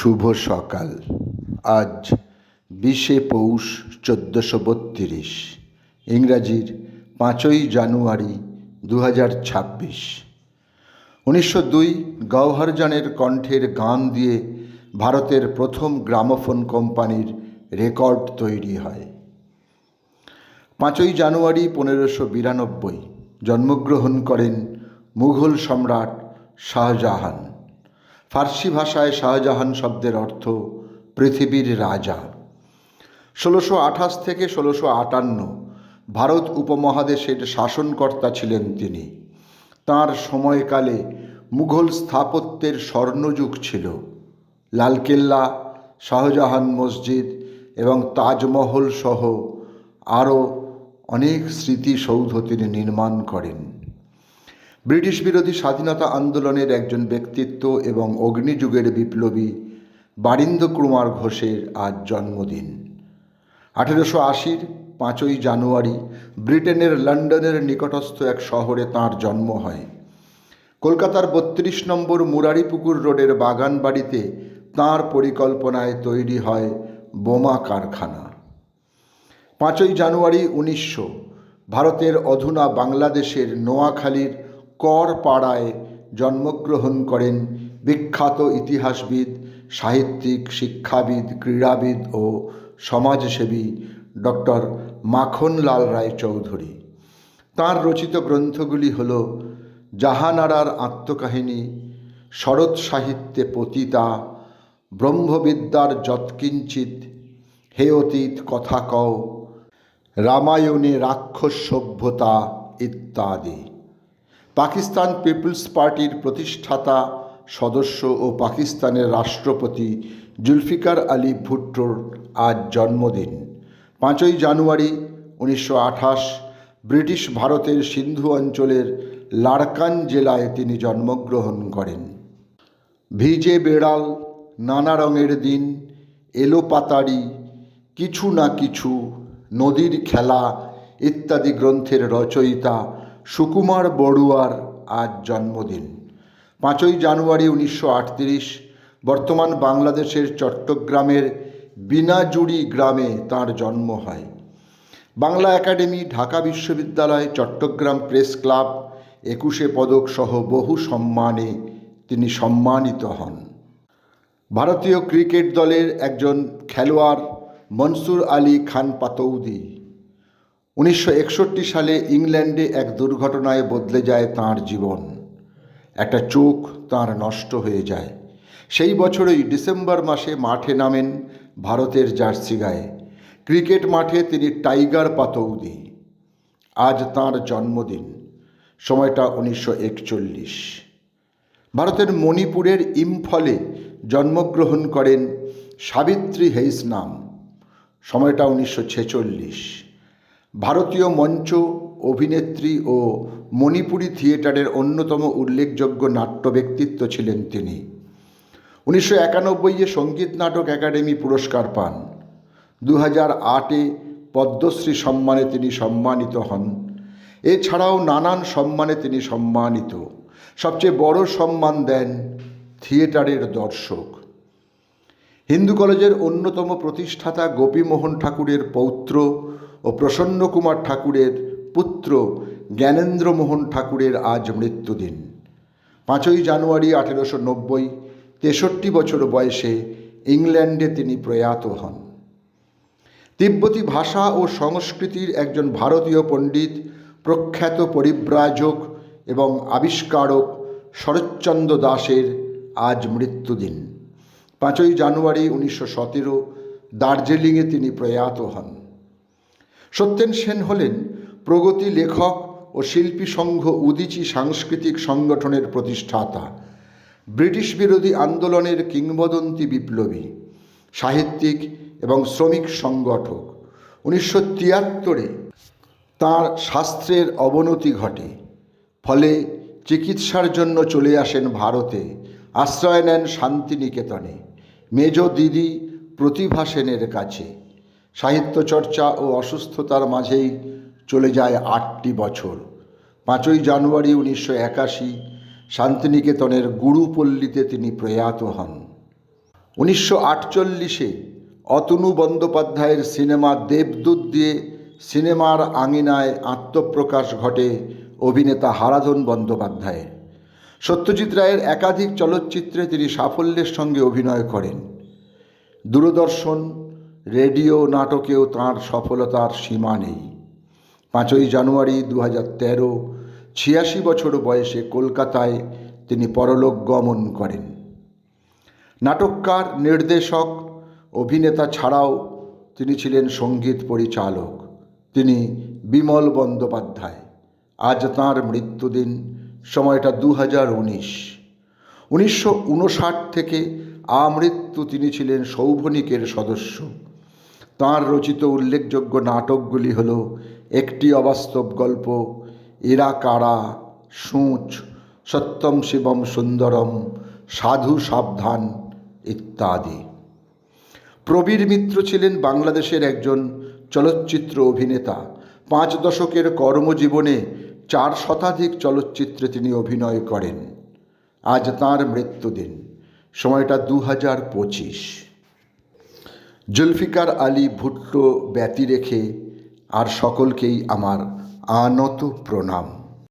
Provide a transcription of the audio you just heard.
শুভ সকাল। আজ বিশে পৌষ চোদ্দোশো বত্রিশ। ইংরাজির পাঁচই জানুয়ারি দু হাজার ছাব্বিশ। উনিশশো দুই গওহরজানের কণ্ঠের গান দিয়ে ভারতের প্রথম গ্রামোফোন কোম্পানির রেকর্ড তৈরি হয়। পাঁচই জানুয়ারি পনেরোশো বিরানব্বই, জন্মগ্রহণ করেন মুঘল সম্রাট শাহজাহান। ফার্সি ভাষায় শাহজাহান শব্দের অর্থ পৃথিবীর রাজা। ষোলোশো আঠাশ থেকে ষোলোশো আটান্ন ভারত উপমহাদেশের শাসনকর্তা ছিলেন তিনি। তাঁর সময়কালে মুঘল স্থাপত্যের স্বর্ণযুগ ছিল। লালকেল্লা, শাহজাহান মসজিদ এবং তাজমহল সহ আরও অনেক স্মৃতিসৌধ তিনি নির্মাণ করেন। ব্রিটিশ বিরোধী স্বাধীনতা আন্দোলনের একজন ব্যক্তিত্ব এবং অগ্নিযুগের বিপ্লবী বারিন্দ কুমার ঘোষের আজ জন্মদিন। আঠেরোশো আশির পাঁচই জানুয়ারি ব্রিটেনের লন্ডনের নিকটস্থ এক শহরে তাঁর জন্ম হয়। কলকাতার বত্রিশ নম্বর মুরারিপুকুর রোডের বাগান বাড়িতে তাঁর পরিকল্পনায় তৈরি হয় বোমা কারখানা। পাঁচই জানুয়ারি উনিশশো, ভারতের অধুনা বাংলাদেশের নোয়াখালীর কর পাড়ায় জন্মগ্রহণ করেন বিখ্যাত ইতিহাসবিদ, সাহিত্যিক, শিক্ষাবিদ, ক্রীড়াবিদ ও সমাজসেবী ডক্টর মাখনলাল রায় চৌধুরী তাঁর রচিত গ্রন্থগুলি হল জাহানারার আত্মকাহিনী, শরৎ সাহিত্যে পতিতা, ব্রহ্মবিদ্যার যৎকিঞ্চিত, হে অতীত কথা কও, রামায়ণে রাক্ষস সভ্যতা ইত্যাদি। পাকিস্তান পিপলস পার্টির প্রতিষ্ঠাতা, সদস্য ও পাকিস্তানের রাষ্ট্রপতি জুলফিকার আলী ভুট্টোর আজ জন্মদিন। পাঁচই জানুয়ারি উনিশশো আঠাশ, ব্রিটিশ ভারতের সিন্ধু অঞ্চলের লারকান জেলায় তিনি জন্মগ্রহণ করেন। ভিজে বেড়াল, নানা রঙের দিন, এলো পাতারি, কিছু না কিছু, নদীর খেলা ইত্যাদি গ্রন্থের রচয়িতা সুকুমার বড়ুয়ার আজ জন্মদিন। পাঁচই জানুয়ারি উনিশশো আটত্রিশ, বর্তমান বাংলাদেশের চট্টগ্রামের বিনাজুড়ি গ্রামে তার জন্ম হয়। বাংলা একাডেমি, ঢাকা বিশ্ববিদ্যালয়, চট্টগ্রাম প্রেস ক্লাব, একুশে পদক সহ বহু সম্মানে তিনি সম্মানিত হন। ভারতীয় ক্রিকেট দলের একজন খেলোয়াড় মনসুর আলী খান পাতৌদি উনিশশো একষট্টি সালে ইংল্যান্ডে এক দুর্ঘটনায় বদলে যায় তাঁর জীবন। একটা চোখ তাঁর নষ্ট হয়ে যায়। সেই বছরই ডিসেম্বর মাসে মাঠে নামেন ভারতের জার্সি গায়ে। ক্রিকেট মাঠে তিনি টাইগার পাতৌদি। আজ তাঁর জন্মদিন। সময়টা উনিশশো একচল্লিশ। ভারতের মণিপুরের ইম্ফলে জন্মগ্রহণ করেন সাবিত্রী হেইস নাম। সময়টা উনিশশো ছেচল্লিশ। ভারতীয় মঞ্চ, অভিনেত্রী ও মণিপুরী থিয়েটারের অন্যতম উল্লেখযোগ্য নাট্য ব্যক্তিত্ব ছিলেন তিনি। উনিশশো একানব্বইয়ে সংগীত নাটক একাডেমি পুরস্কার পান। দু হাজার আটে পদ্মশ্রী সম্মানে তিনি সম্মানিত হন। এছাড়াও নানান সম্মানে তিনি সম্মানিত। সবচেয়ে বড় সম্মান দেন থিয়েটারের দর্শক। হিন্দু কলেজের অন্যতম প্রতিষ্ঠাতা গোপীমোহন ঠাকুরের পৌত্র ও প্রসন্নকুমার ঠাকুরের পুত্র জ্ঞানেন্দ্রমোহন ঠাকুরের আজ মৃত্যুদিন। পাঁচই জানুয়ারি আঠেরোশো নব্বই, তেষট্টি বছর বয়সে ইংল্যান্ডে তিনি প্রয়াত হন। তিব্বতী ভাষা ও সংস্কৃতির একজন ভারতীয় পণ্ডিত, প্রখ্যাত পরিব্রাজক এবং আবিষ্কারক শরৎচন্দ্র দাসের আজ মৃত্যুদিন। পাঁচই জানুয়ারি উনিশশো সতেরো, দার্জিলিংয়ে তিনি প্রয়াত হন। সত্যেন সেন হলেন প্রগতি লেখক ও শিল্পী সংঘ উদিচি সাংস্কৃতিক সংগঠনের প্রতিষ্ঠাতা। ব্রিটিশ বিরোধী আন্দোলনের কিংবদন্তি বিপ্লবী, সাহিত্যিক এবং শ্রমিক সংগঠক। উনিশশো তিয়াত্তরে তাঁর স্বাস্থ্যের অবনতি ঘটে। ফলে চিকিৎসার জন্য চলে আসেন ভারতে আশ্রয় নেন শান্তিনিকেতনে। মেজ দিদি প্রতিভা সেনের কাছে। সাহিত্য চর্চা ও অসুস্থতার মাঝেই চলে যায় আটটি বছর। পাঁচই জানুয়ারি উনিশশো একাশি শান্তিনিকেতনের গুরুপল্লীতে তিনি প্রয়াত হন। উনিশশো আটচল্লিশে অতনু বন্দ্যোপাধ্যায়ের সিনেমা দেবদূত দিয়ে সিনেমার আঙিনায় আত্মপ্রকাশ ঘটে অভিনেতা হারাধন বন্দ্যোপাধ্যায়ের। সত্যজিৎ রায়ের একাধিক চলচ্চিত্রে তিনি সাফল্যের সঙ্গে অভিনয় করেন। দূরদর্শন রেডিও নাটকেও তাঁর সফলতার সীমা নেই। পাঁচই জানুয়ারি দু হাজার তেরো, ছিয়াশি বছর বয়সে কলকাতায় তিনি পরলোক গমন করেন। নাটককার, নির্দেশক, অভিনেতা ছাড়াও তিনি ছিলেন সংগীত পরিচালক। তিনি বিমল বন্দ্যোপাধ্যায়। আজ তাঁর মৃত্যুদিন, সময়টা দু হাজার উনিশ। উনিশশো থেকে আমৃত্যু তিনি ছিলেন সৌভনিকের সদস্য। তাঁর রচিত উল্লেখযোগ্য নাটকগুলি হল একটি অবাস্তব গল্প এরা কারা, সূচ, সত্যম শিবম সুন্দরম, সাধু সাবধান ইত্যাদি। প্রবীর মিত্র ছিলেন বাংলাদেশের একজন চলচ্চিত্র অভিনেতা। পাঁচ দশকের কর্মজীবনে চার শতাধিক চলচ্চিত্রে তিনি অভিনয় করেন। আজ তাঁর মৃত্যুদিন। সময়টা দু হাজার পঁচিশ। জুলফিকার আলী ভুট্টো ব্যতি রেখে আর সকলকেই আমার আনত প্রণাম।